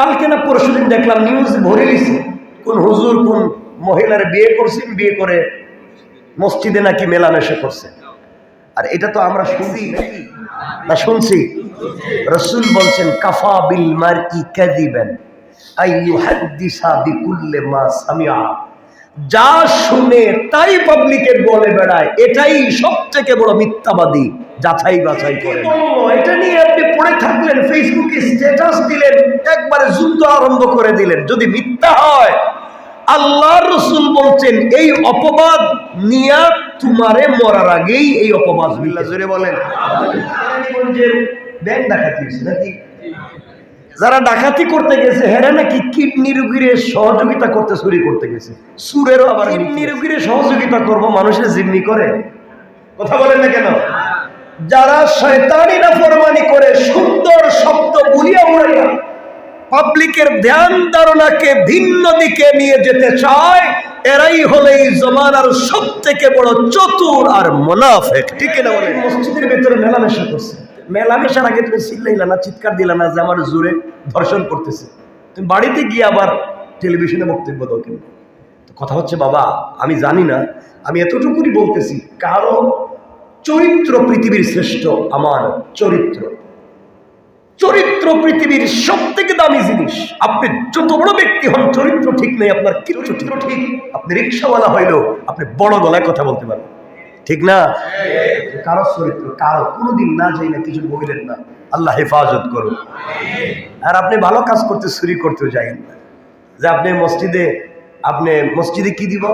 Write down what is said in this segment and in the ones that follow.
কালকে না পরশু দিন দেখলাম নিউজ ভরে নিছে কোন হুজুর, কোন মহিলার বিয়ে করছেন বিয়ে করে মসজিদে নাকি মেলামেশা করছে। আর এটা তো আমরা শুনছি না, শুনছি। রসুল বলছেন, কাফা বিল মার ই কাদিবেন আইয়ুহাদ্দিসা বিকুল্লে মা সামিআ। যা শুনে তাই পাবলিকে বলে বেড়ায় এটাই সব থেকে বড় মিথ্যাবাদী যাচাই বাছাই করে। এটা নিয়ে আপনি পড়ে থাকলেন ফেসবুকে স্ট্যাটাস দিলেন একবারে যুদ্ধ আরম্ভ করে দিলেন। যদি মিথ্যা হয় আল্লাহ রসুল বলছেন এই অপবাদ নিয়া তোমারে মরার আগেই এই অপবাদ বিল্লা জোরে বলেন। ব্যাংক ডাকাতি নাকি? যারা ডাকাতি করতে গেছে হেরা নাকি কিডনি রুগীরে সহযোগিতা করতে চুরি করতে গেছে? সুরেরও আবার কিডনি রুগীরে সহযোগিতা করব মানুষের জিম্মি করে? কথা বলেন না কেন? যারা শয়তানি না ফরমানি করে সুন্দর শব্দ বুলিয়া উড়াইয়া পাবলিকের ধ্যান ধারণাকে ভিন্ন দিকে নিয়ে যেতে চায় এরাই হলে এই জমানার সব থেকে বড় চতুর আর মোনাফেক। ঠিক না বলে মসজিদের ভেতরে মেলামেশা করছে। মেলামেশার আগে তুমি চিল্লাইলা না, চিৎকার দিলা না যে আমার জোরে ধর্ষণ করতেছে। তুমি বাড়িতে গিয়ে আবার টেলিভিশনে বক্তব্য দাও কিন্তু কথা হচ্ছে, বাবা, আমি জানি না, আমি এতটুকুনি বলতেছি কারও চরিত্র পৃথিবীর শ্রেষ্ঠ আমার চরিত্র। চরিত্র পৃথিবীর সব থেকে দামি জিনিস, আপনি যত বড় ব্যক্তি হন, চরিত্র ঠিক নেই, আপনার চরিত্র ঠিক আপনি রিক্সাওয়ালা হইলেও আপনি বড় গলায় কথা বলতে পারেন ঠিক না? কারও চরিত্র, কারও, কোনোদিন না যাই না কিছু বললেন না। আল্লাহ হেফাজত করুন। আর আপনি ভালো কাজ করতে, চুরি করতেও যাইন না। যে আপনি মসজিদে আপনি মসজিদে কি দিব?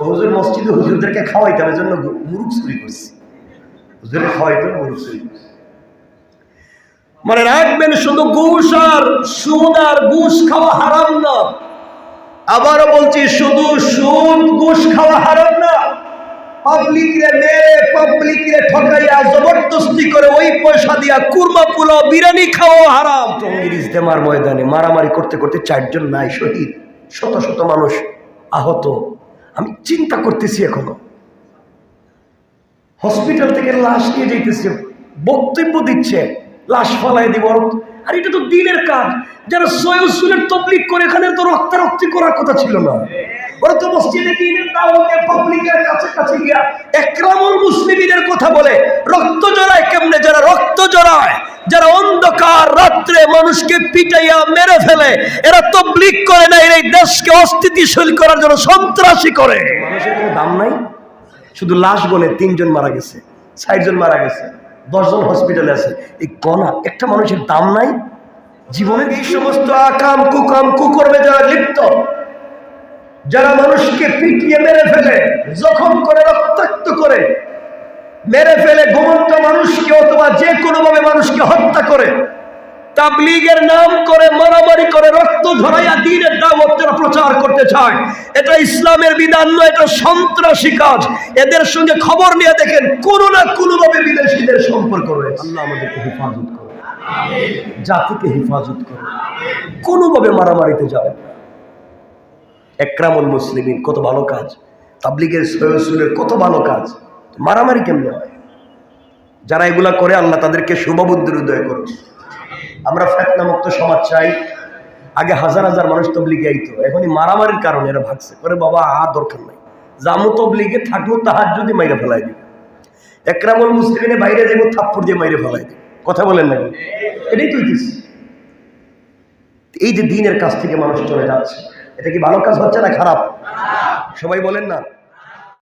হুজুর মসজিদে হুজুরদেরকে খাওয়াইতে হবে জন্য মুরুখ চুরি করছি। হুজুরে খাওয়াইতে মুরুখ চুরি মানে রাখবেন, শুধু ঘুষ আর সুদ আর ঘুষ খাওয়া হারাম না। আবারও বলছি, শুধু সুদ, ঘুষ খাওয়া হারাম না। মেরে ঠকাইয়া জবরদস্তি করে ওই পয়সা দিয়া কুরমা বিরিয়ানি হারাম। ইজতেমার ময়দানে মারামারি করতে করতে চারজন নাই শহীদ, শত শত মানুষ আহত। আমি চিন্তা করতেছি এখনও। হসপিটাল থেকে লাশ নিয়ে যাইতেছে, বক্তব্য দিচ্ছে, লাশ ফলাই দিব আর এটা তো দিনের কাজ, যারা সৈয়সুলের তবলিক করে, এখানে তো রক্তারক্তি করার কথা ছিল না। ওরা তো মসজিদে দিনের দাওয়াতে পাবলিকের কাছে কাছে গিয়া একরামুল মুসলিমদের কথা বলে, রক্ত জড়ায় কেমনে? যারা রক্ত জড়ায়, যারা অন্ধকার রাত্রে মানুষকে পিটাইয়া মেরে ফেলে, এরা তবলিক করে না, এরা এই দেশকে অস্থিতিশীল করার জন্য সন্ত্রাসী করে। মানুষের কোনো দাম নাই, শুধু লাশ গনে তিনজন মারা গেছে ষাটজন মারা গেছে, দশজন হসপিটালে আছে। এই কণা, একটা মানুষের দাম নাই? জীবনের এই সমস্ত আকাম, কুকাম, কুকর্মে যারা লিপ্ত যারা মানুষকে পিটিয়ে মেরে ফেলে জখম করে রক্তাক্ত করে মেরে ফেলে ঘুমন্ত মানুষকে অথবা যে কোনোভাবে মানুষকে হত্যা করে তাবলিগের নাম করে মারামারি করে রক্ত ঝরাইয়া দিনের দাওয়াত যারা প্রচার করতে চায় এটা ইসলামের বিধান নয় এটা সন্ত্রাসী কাজ। এদের সঙ্গে খবর নিয়ে দেখেন কোনো না কোনোভাবে বিদেশিদের সম্পর্ক রয়েছে। আল্লাহ আমাদেরকে হেফাজত করে জাতিকে হেফাজত করে কোনোভাবে মারামারিতে যাবেন না। একরামুল মুসলিমিন, কত ভালো কাজ। তাবলিগের সৈয়সুলের কত ভালো কাজ। মারামারি কেমনে হয়? যারা এগুলা করে, আল্লাহ তাদেরকে শুভবুদ্ধির উদয় করুন আমরা ফেতনা মুক্ত সমাজ চাই। আগে হাজার হাজার মানুষ তবলিগে আইতো। এখনই মারামারির কারণে এরা ভাগছে। করে বাবা, আর দরকার নাই। জামু তবলিগে থাকল তাহার যদি মাইরে ফেলাই দিবে। একরামুল মুসলিমিনে বাইরে যাব থাপ্পড় দিয়ে মাইরে ফেলাই দিবে। কথা বলেন না এটাই তুই এই যে দিনের কাছ থেকে মানুষ চলে যাচ্ছে। এটা কি ভালো কাজ হচ্ছে না খারাপ? সবাই বলেন না।